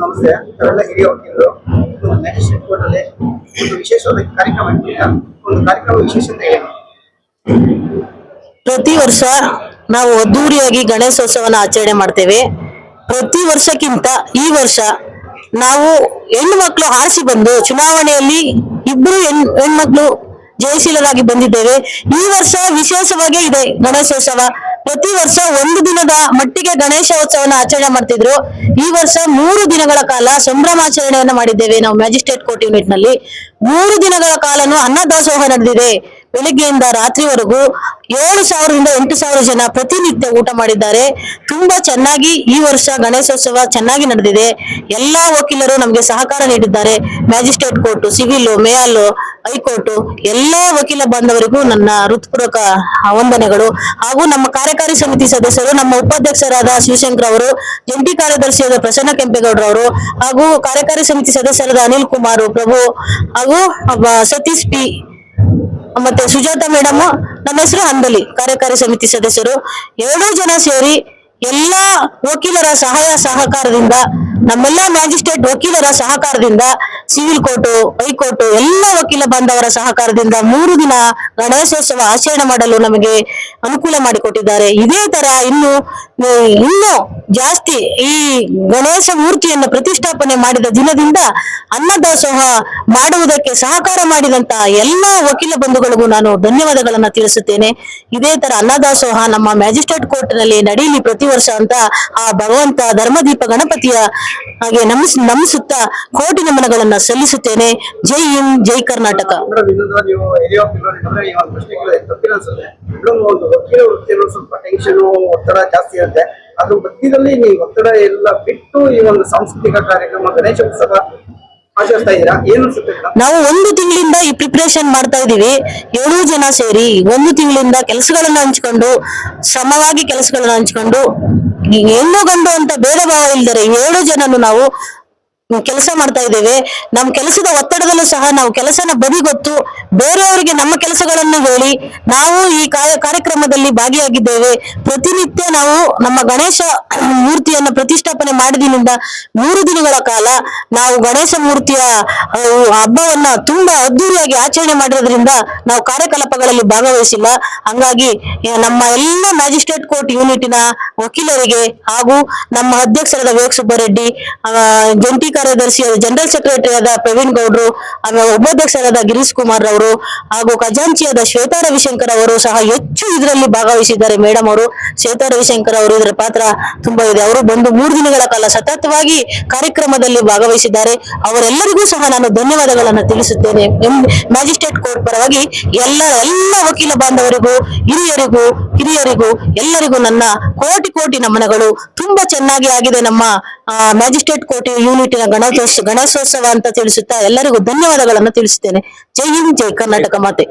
ನಮಸ್ತೆ. ಅವರೆಲ್ಲ ಹಿರಿಯ ವಕೀಲರು ಮ್ಯಾಜಿಸ್ಟ್ರೇಟ್ ಕೋರ್ಟ್ ಅಲ್ಲಿ ಒಂದು ವಿಶೇಷವಾದ ಕಾರ್ಯಕ್ರಮ ಇಟ್ಟಿಲ್ಲ ಒಂದು ಕಾರ್ಯಕ್ರಮ ವಿಶೇಷತೆ ಏನು? ಪ್ರತಿ ವರ್ಷ ನಾವು ಅದ್ದೂರಿಯಾಗಿ ಗಣೇಶೋತ್ಸವನ ಆಚರಣೆ ಮಾಡ್ತೇವೆ. ಪ್ರತಿ ವರ್ಷಕ್ಕಿಂತ ಈ ವರ್ಷ ನಾವು ಹೆಣ್ಣು ಮಕ್ಕಳು ಆರಿಸಿ ಬಂದು ಚುನಾವಣೆಯಲ್ಲಿ ಇಬ್ಬರು ಹೆಣ್, ಹೆಣ್ಮಕ್ಳು ಜಯಶೀಲರಾಗಿ ಬಂದಿದ್ದೇವೆ. ಈ ವರ್ಷ ವಿಶೇಷವಾಗೇ ಇದೆ ಗಣೇಶೋತ್ಸವ. ಪ್ರತಿ ವರ್ಷ ಒಂದು ದಿನದ ಮಟ್ಟಿಗೆ ಗಣೇಶೋತ್ಸವನ ಆಚರಣೆ ಮಾಡ್ತಿದ್ರು. ಈ ವರ್ಷ ಮೂರು ದಿನಗಳ ಕಾಲ ಸಂಭ್ರಮಾಚರಣೆಯನ್ನ ಮಾಡಿದ್ದೇವೆ ನಾವು ಮ್ಯಾಜಿಸ್ಟ್ರೇಟ್ ಕೋರ್ಟ್ ಯೂನಿಟ್ನಲ್ಲಿ ಮೂರು ದಿನಗಳ ಕಾಲನು ಅನ್ನದಾಸೋಹ ನಡೆದಿದೆ. ಬೆಳಿಗ್ಗೆಯಿಂದ ರಾತ್ರಿವರೆಗೂ ಏಳು ಸಾವಿರದಿಂದ ಎಂಟು ಸಾವಿರ ಜನ ಪ್ರತಿನಿತ್ಯ ಊಟ ಮಾಡಿದ್ದಾರೆ. ತುಂಬಾ ಚೆನ್ನಾಗಿ ಈ ವರ್ಷ ಗಣೇಶೋತ್ಸವ ಚೆನ್ನಾಗಿ ನಡೆದಿದೆ. ಎಲ್ಲಾ ವಕೀಲರು ನಮಗೆ ಸಹಕಾರ ನೀಡಿದ್ದಾರೆ. ಮ್ಯಾಜಿಸ್ಟ್ರೇಟ್ ಕೋರ್ಟ್, ಸಿವಿಲ್ ಮೇಯಲ್ ಹೈಕೋರ್ಟ್ ಎಲ್ಲಾ ವಕೀಲ ಬಾಂಧವರಿಗೂ ನನ್ನ ಹೃತ್ಪೂರ್ವಕ ವಂದನೆಗಳು ಹಾಗೂ ನಮ್ಮ ಕಾರ್ಯಕಾರಿ ಸಮಿತಿ ಸದಸ್ಯರು, ನಮ್ಮ ಉಪಾಧ್ಯಕ್ಷರಾದ ಶಿವಶಂಕರ್ ಅವರು, ಜಂಟಿ ಕಾರ್ಯದರ್ಶಿಯಾದ ಪ್ರಸನ್ನ ಕೆಂಪೇಗೌಡರು ಅವರು, ಹಾಗೂ ಕಾರ್ಯಕಾರಿ ಸಮಿತಿ ಸದಸ್ಯರಾದ ಅನಿಲ್ ಕುಮಾರ್ ಪ್ರಭು ಹಾಗೂ ಸತೀಶ್ ಪಿ, ಮತ್ತೆ ಸುಜಾತ ಮೇಡಮ್, ನಮ್ಮ ಹೆಸರು ಅಂಬಲಿ, ಕಾರ್ಯಕಾರಿ ಸಮಿತಿ ಸದಸ್ಯರು. ಎರಡೂ ಜನ ಸೇರಿ ಎಲ್ಲಾ ವಕೀಲರ ಸಹಾಯ ಸಹಕಾರದಿಂದ, ನಮ್ಮೆಲ್ಲಾ ಮ್ಯಾಜಿಸ್ಟ್ರೇಟ್ ವಕೀಲರ ಸಹಕಾರದಿಂದ ಸಿವಿಲ್ ಕೋರ್ಟ್, ಹೈಕೋರ್ಟ್, ಎಲ್ಲ ವಕೀಲ ಬಾಂಧವರ ಸಹಕಾರದಿಂದ ಮೂರು ದಿನ ಗಣೇಶೋತ್ಸವ ಆಚರಣೆ ಮಾಡಲು ನಮಗೆ ಅನುಕೂಲ ಮಾಡಿಕೊಟ್ಟಿದ್ದಾರೆ. ಇದೇ ತರ ಇನ್ನು ಇನ್ನು ಜಾಸ್ತಿ ಈ ಗಣೇಶ ಮೂರ್ತಿಯನ್ನು ಪ್ರತಿಷ್ಠಾಪನೆ ಮಾಡಿದ ದಿನದಿಂದ ಅನ್ನದಾಸೋಹ ಮಾಡುವುದಕ್ಕೆ ಸಹಕಾರ ಮಾಡಿದಂತ ಎಲ್ಲಾ ವಕೀಲ ಬಂಧುಗಳಿಗೂ ನಾನು ಧನ್ಯವಾದಗಳನ್ನ ತಿಳಿಸುತ್ತೇನೆ. ಇದೇ ತರ ಅನ್ನದಾಸೋಹ ನಮ್ಮ ಮ್ಯಾಜಿಸ್ಟ್ರೇಟ್ ಕೋರ್ಟ್ನಲ್ಲಿ ನಡೆಯಲಿ ಪ್ರತಿ ವರ್ಷ ಅಂತ ಆ ಭಗವಂತ ಧರ್ಮದೀಪ ಗಣಪತಿಯ ಹಾಗೆ ನಮಿಸ್, ನಮಿಸುತ್ತಾ ಕೋಟಿ ನಮನಗಳನ್ನ ಸಲ್ಲಿಸುತ್ತೇನೆ. ಜೈ ಹಿಂದ್, ಜೈ ಕರ್ನಾಟಕ. ಒತ್ತಡ ಜಾಸ್ತಿ ಇರುತ್ತೆ. ಅದ್ರ ಮಧ್ಯದಲ್ಲಿ ನೀವು ಒತ್ತಡ ಎಲ್ಲ ಬಿಟ್ಟು ಈ ಒಂದು ಸಾಂಸ್ಕೃತಿಕ ಕಾರ್ಯಕ್ರಮ, ಗಣೇಶ ಉತ್ಸವ ಆಚರಿಸ್ತಾ ಇದ್ದೀರಾ? ಏನ್ ನಾವು ಒಂದು ತಿಂಗಳಿಂದ ಈ ಪ್ರಿಪರೇಷನ್ ಮಾಡ್ತಾ ಇದೀವಿ ಏಳು ಜನ ಸೇರಿ ಒಂದು ತಿಂಗಳಿಂದ ಕೆಲಸಗಳನ್ನ ಹಂಚ್ಕೊಂಡು, ಶ್ರಮವಾಗಿ ಕೆಲಸಗಳನ್ನ ಹಂಚ್ಕೊಂಡು ಹೆಣ್ಣು ಗಂಡು ಅಂತ ಭೇದ ಭಾವ ಇಲ್ದರೆ ಏಳು ಜನನು ನಾವು ಕೆಲಸ ಮಾಡ್ತಾ ಇದ್ದೇವೆ. ನಮ್ಮ ಕೆಲಸದ ಒತ್ತಡದಲ್ಲೂ ಸಹ ನಾವು ಕೆಲಸನ ಬದಿಗೊತ್ತು ಬೇರೆಯವರಿಗೆ ನಮ್ಮ ಕೆಲಸಗಳನ್ನು ಹೇಳಿ ನಾವು ಈ ಕಾರ್ಯ- ಕಾರ್ಯಕ್ರಮದಲ್ಲಿ ಭಾಗಿಯಾಗಿದ್ದೇವೆ. ಪ್ರತಿನಿತ್ಯ ನಾವು ನಮ್ಮ ಗಣೇಶ ಮೂರ್ತಿಯನ್ನು ಪ್ರತಿಷ್ಠಾಪನೆ ಮಾಡಿದಿನಿಂದ ಮೂರು ದಿನಗಳ ಕಾಲ ನಾವು ಗಣೇಶ ಮೂರ್ತಿಯ ಹಬ್ಬವನ್ನ ತುಂಬಾ ಅದ್ದೂರಿಯಾಗಿ ಆಚರಣೆ ಮಾಡಿರೋದ್ರಿಂದ ನಾವು ಕಾರ್ಯಕಲಾಪಗಳಲ್ಲಿ ಭಾಗವಹಿಸಿಲ್ಲ. ಹಂಗಾಗಿ ನಮ್ಮ ಎಲ್ಲ ಮ್ಯಾಜಿಸ್ಟ್ರೇಟ್ ಕೋರ್ಟ್ ಯೂನಿಟಿನ ವಕೀಲರಿಗೆ ಹಾಗೂ ನಮ್ಮ ಅಧ್ಯಕ್ಷರಾದ ವಿವೇಕ್ ಸುಬ್ಬರೆಡ್ಡಿ ಜಂಟಿ ಕಾರ್ಯದರ್ಶಿಯಾದ ಜನರಲ್ ಸೆಕ್ರೆಟರಿ ಆದ ಪ್ರವೀಣ್ ಗೌಡ್ರು ಆಮೇಲೆ ಉಪಾಧ್ಯಕ್ಷರಾದ ಗಿರೀಶ್ ಕುಮಾರ್ ಅವರು ಹಾಗೂ ಖಜಾಂಚಿಯಾದ ಶ್ವೇತಾ ರವಿಶಂಕರ್ ಅವರು ಸಹ ಹೆಚ್ಚು ಇದರಲ್ಲಿ ಭಾಗವಹಿಸಿದ್ದಾರೆ. ಮೇಡಮ್ ಅವರು, ಶ್ವೇತಾ ರವಿಶಂಕರ್ ಅವರು ಇದರ ಪಾತ್ರ ತುಂಬಾ ಇದೆ. ಅವರು ಬಂದು ಮೂರು ದಿನಗಳ ಕಾಲ ಸತತವಾಗಿ ಕಾರ್ಯಕ್ರಮದಲ್ಲಿ ಭಾಗವಹಿಸಿದ್ದಾರೆ. ಅವರೆಲ್ಲರಿಗೂ ಸಹ ನಾನು ಧನ್ಯವಾದಗಳನ್ನು ತಿಳಿಸುತ್ತೇನೆ. ಮ್ಯಾಜಿಸ್ಟ್ರೇಟ್ ಕೋರ್ಟ್ ಪರವಾಗಿ ಎಲ್ಲ ಎಲ್ಲ ವಕೀಲ ಬಾಂಧವರಿಗೂ, ಹಿರಿಯರಿಗೂ ಹಿರಿಯರಿಗೂ ಎಲ್ಲರಿಗೂ ನನ್ನ ಕೋಟಿ ಕೋಟಿ ನಮನಗಳು. ತುಂಬಾ ಚೆನ್ನಾಗಿ ಆಗಿದೆ ನಮ್ಮ ಆ, ಮ್ಯಾಜಿಸ್ಟ್ರೇಟ್ ಕೋರ್ಟ್ ಯೂನಿಟಿನ ಗಣೇಶೋತ್ಸವ ಗಣೇಶೋತ್ಸವ ಅಂತ ತಿಳಿಸುತ್ತಾ ಎಲ್ಲರಿಗೂ ಧನ್ಯವಾದಗಳನ್ನು ತಿಳಿಸುತ್ತೇನೆ. ಜೈ ಹಿಂದ್ ಜೈ ಕರ್ನಾಟಕ ಮಾತೆ.